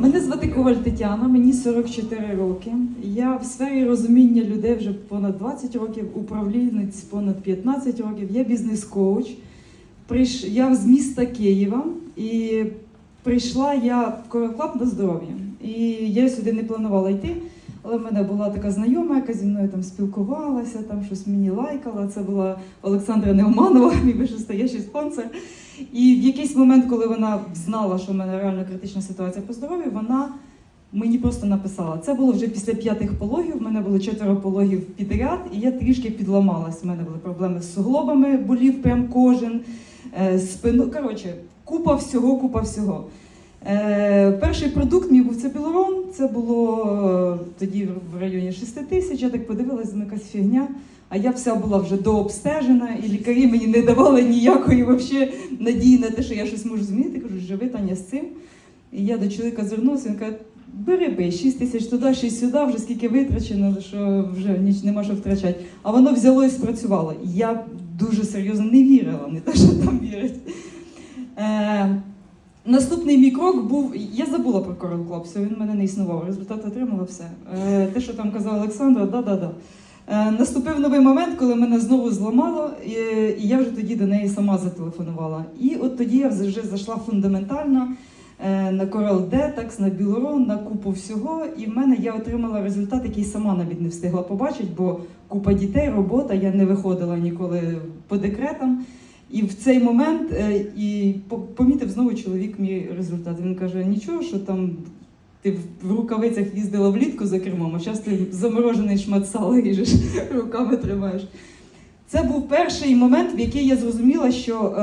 Мене звати Коваль Тетяна, мені 44 роки. Я в сфері розуміння людей вже понад 20 років, управлінець понад 15 років. Я бізнес-коуч. Я з міста Києва і прийшла я в Короклаб на здоров'я. І я сюди не планувала йти, але в мене була така знайома, яка зі мною там спілкувалася, там щось мені лайкала. Це була Олександра Неоманова, мій вищестоящий спонсор. І в якийсь момент, коли вона знала, що в мене реально критична ситуація по здоров'ю, вона мені просто написала. Це було вже після п'ятих пологів. У мене було четверо пологів підряд, і я трішки підламалась. У мене були проблеми з суглобами, болів прям кожен, е, спину. Коротше, купа всього, купа всього. Е, перший продукт мій був це білорон. Це було е, тоді в районі 6 тисяч. Я так подивилась, якась фігня. А я вся була вже дообстежена, і лікарі мені не давали ніякої вообще надії на те, що я щось можу змінити. Кажу, живи Таня з цим. І я до чоловіка звернувся, він каже, бери бий, 6 тисяч туди, 6 сюди, вже скільки витрачено, що вже ніч нема що втрачати. А воно взяло і спрацювало. Я дуже серйозно не вірила, не те, що там вірять. Е, Наступний мій крок був. Я забула про Корон Клаб, він в мене не існував. Результат отримала все. Е, те, що там казала Олександра, да-да-да. Е, наступив новий момент, коли мене знову зламало, і, я вже тоді до неї сама зателефонувала. І от тоді я вже зайшла фундаментально е, на Coral Detox, на Білорон, на купу всього. І в мене я отримала результат, який сама навіть не встигла побачити, бо купа дітей, робота, я не виходила ніколи по декретам. І в цей момент е, і по- помітив знову чоловік мій результат. Він каже: нічого, що там ти в- рукавицях їздила влітку за кермом, а зараз ти заморожений шмат сала ріжеш, руками тримаєш. Це був перший момент, в який я зрозуміла, що е,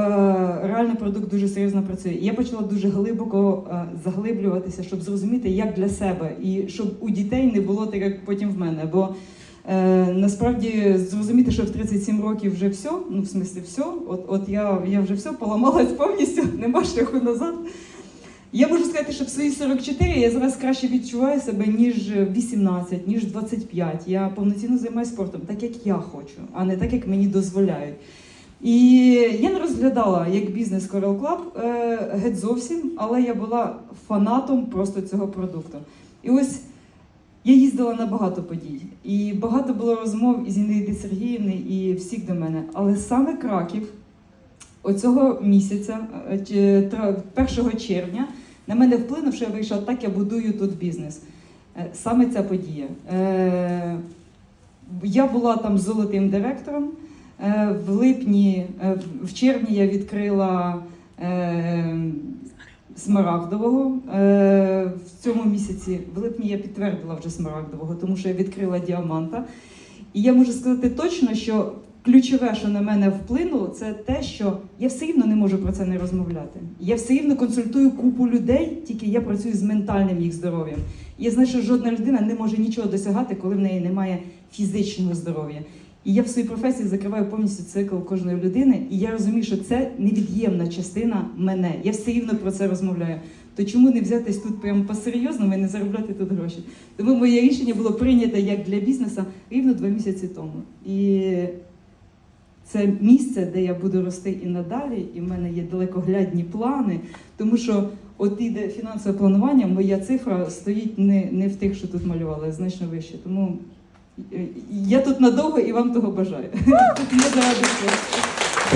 реально продукт дуже серйозно працює. І я почала дуже глибоко е, заглиблюватися, щоб зрозуміти, як для себе, і щоб у дітей не було так, як потім в мене. Бо Е, насправді зрозуміти, що в 37 років вже все, ну в смислі все, от, от я, я вже все поламалась повністю, нема шляху назад. Я можу сказати, що в свої 44 я зараз краще відчуваю себе, ніж 18, ніж 25. Я повноцінно займаюся спортом, так як я хочу, а не так, як мені дозволяють. І я не розглядала як бізнес Coral Club е, геть зовсім, але я була фанатом просто цього продукту. І ось я їздила на багато подій, і багато було розмов із Інеїди Сергіївни і всіх до мене. Але саме Краків оцього місяця, е, чи- тра- 1 червня, на мене вплинув, що я вирішила, так я будую тут бізнес. Е, Саме ця подія. Е, Я була там золотим директором. Е, В липні, е, в червні я відкрила е, Смарагдового. Е, В цьому місяці, в липні я підтвердила вже Смарагдового, тому що я відкрила діаманта. І я можу сказати точно, що ключове, що на мене вплинуло, це те, що я все рівно не можу про це не розмовляти. Я все рівно консультую купу людей, тільки я працюю з ментальним їх здоров'ям. Я знаю, що жодна людина не може нічого досягати, коли в неї немає фізичного здоров'я. І я в своїй професії закриваю повністю цикл кожної людини, і я розумію, що це невід'ємна частина мене. Я все рівно про це розмовляю. То чому не взятись тут прямо по-серйозному і не заробляти тут гроші? Тому моє рішення було прийнято як для бізнесу рівно два місяці тому. І це місце, де я буду рости і надалі, і в мене є далекоглядні плани, тому що от іде фінансове планування, моя цифра стоїть не, не в тих, що тут малювали, а значно вище. Тому е, я тут надовго і вам того бажаю. Тут не.